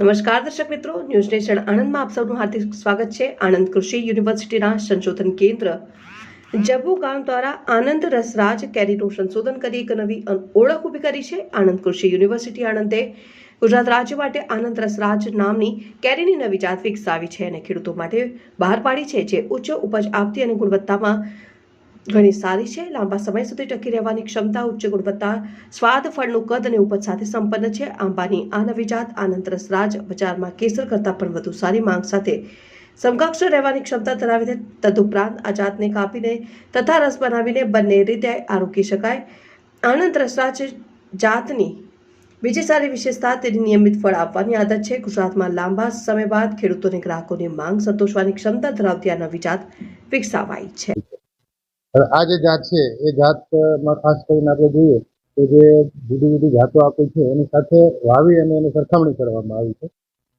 નમસ્કાર દર્શક મિત્રો, ન્યૂઝ નેશન આણંદમાં આપ સૌનું હાર્દિક સ્વાગત છે. આણંદ કૃષિ યુનિવર્સિટીના સંશોધન કેન્દ્ર. જબુ ગામ દ્વારા આનંદ રસરાજ કેરીનું સંશોધન કરી એક નવી ઓળખ ઊભી કરી છે. આણંદ કૃષિ યુનિવર્સિટી આણંદે ગુજરાત રાજ્ય માટે આનંદ રસરાજ નામની કેરીની નવી જાત વિકસાવી છે અને ખેડૂતો માટે બહાર પાડી છે, જે ઉચ્ચ ઉપજ આપતી અને ગુણવત્તામાં ઘણી સારી છે. લાંબા સમય સુધી ટકી રહેવાની ક્ષમતા, ઉચ્ચ ગુણવત્તા, સ્વાદ, ફળનું કદ અને ઉપજ સાથે સંપન્ન છે. આંબાની આ નવી જાત આનંદ રસરાજ બજારમાં કેસર કરતાં પણ વધુ સારી માંગ સાથે સમકક્ષ રહેવાની ક્ષમતા ધરાવે છે. તદુપરાંત આ જાતને કાપીને તથા રસ બનાવીને બંને રીતે આરોગી શકાય. આનંદ રસરાજ જાતની બીજી સારી વિશેષતા તેની નિયમિત ફળ આપવાની આદત છે. ગુજરાતમાં લાંબા સમય બાદ ખેડૂતોને ગ્રાહકોની માંગ સંતોષવાની ક્ષમતા ધરાવતી આ નવી જાત વિકસાવાઈ છે. હવે આ જે જાત છે, એ જાતમાં ખાસ કરીને આપણે જોઈએ કે જે જુદી જુદી જાતો આપી છે, એની સાથે વાવી અને એની સરખામણી કરવામાં આવી છે.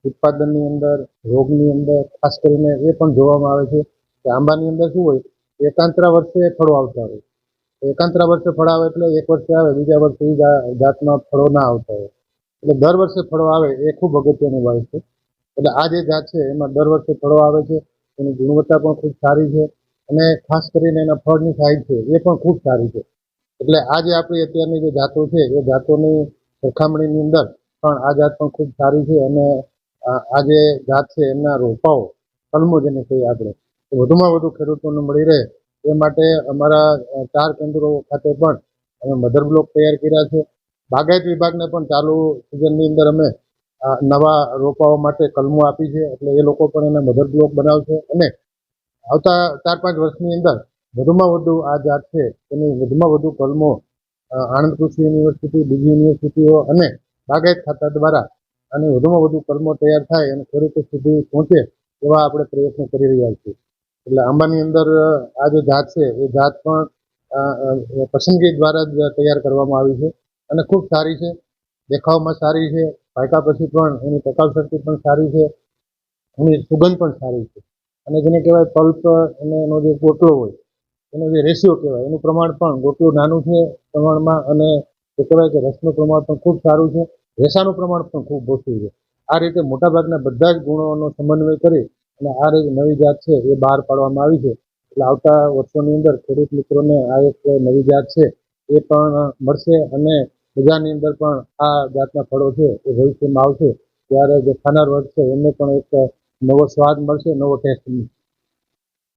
ઉત્પાદનની અંદર, રોગની અંદર, ખાસ કરીને એ પણ જોવામાં આવે છે કે આંબાની અંદર શું હોય, એકાંતરા વર્ષે ફળો આવતા હોય. એકાંતરા વર્ષે ફળ આવે એટલે એક વર્ષે આવે, બીજા વર્ષે એ જા- જાતના ફળો ના આવતા હોય. એટલે દર વર્ષે ફળો આવે એ ખૂબ અગત્યની વાત છે. એટલે આ જે જાત છે, એમાં દર વર્ષે ફળો આવે છે, એની ગુણવત્તા પણ ખૂબ સારી છે. અને ખાસ કરીને એના ફળની સાઈઝ છે, એ પણ ખૂબ સારી છે. એટલે આ જે આપણી અત્યારની જે જાતો છે, એ જાતોની સરખામણીની અંદર પણ આ જાત પણ ખૂબ સારી છે અને આ જે જાત છે, એમના રોપાઓ કલમો જેને કહીએ આપણે વધુમાં વધુ ખેડૂતોને મળી રહે. એ માટે અમારા ચાર કેન્દ્રો ખાતે પણ અમે મધર બ્લોક તૈયાર કર્યા છે. બાગાયત વિભાગને પણ ચાલુ સિઝનની અંદર અમે નવા રોપાઓ માટે કલમો આપી છે, એટલે એ લોકો પણ એના મધર બ્લોક બનાવશે અને આવતા ચાર પાંચ વર્ષની અંદર વધુમાં વધુ આ જાત છે. એની વધુમાં વધુ કલમો આણંદ કૃષિ યુનિવર્સિટી, બીજી યુનિવર્સિટીઓ અને બાગાયત ખાતા દ્વારા અને વધુમાં વધુ કલમો તૈયાર થાય અને ખેડૂતો સુધી પહોંચે એવા આપણે પ્રયત્નો કરી રહ્યા છીએ. એટલે આંબાની અંદર આ જે જાત છે, એ જાત પણ પસંદગી દ્વારા જ તૈયાર કરવામાં આવી છે અને ખૂબ સારી છે. દેખાવમાં સારી છે. પાક્યા પછી પણ એની ટકાઉ શક્તિ પણ સારી છે. એની સુગંધ પણ સારી છે. અને જેને કહેવાય પલ્પ અને એનો જે ગોટલો હોય, એનો જે રેશિયો કહેવાય, એનું પ્રમાણ પણ ગોટલું નાનું છે પ્રમાણમાં અને જે કહેવાય કે રસનું પ્રમાણ પણ ખૂબ સારું છે, રેસાનું પ્રમાણ પણ ખૂબ ઓછું છે. આ રીતે મોટાભાગના બધા જ ગુણોનો સમન્વય કરી અને આ રીતે નવી જાત છે એ બહાર પાડવામાં આવી છે. એટલે આવતા વર્ષોની અંદર ખેડૂત મિત્રોને આ એક નવી જાત છે એ પણ મળશે અને બજારની અંદર પણ આ જાતના ફળો છે એ ભવિષ્યમાં આવશે. ત્યારે જે ખાનાર વર્ગ છે એમને પણ એક નવો સ્વાદ મળશે નવો ટેસ્ટ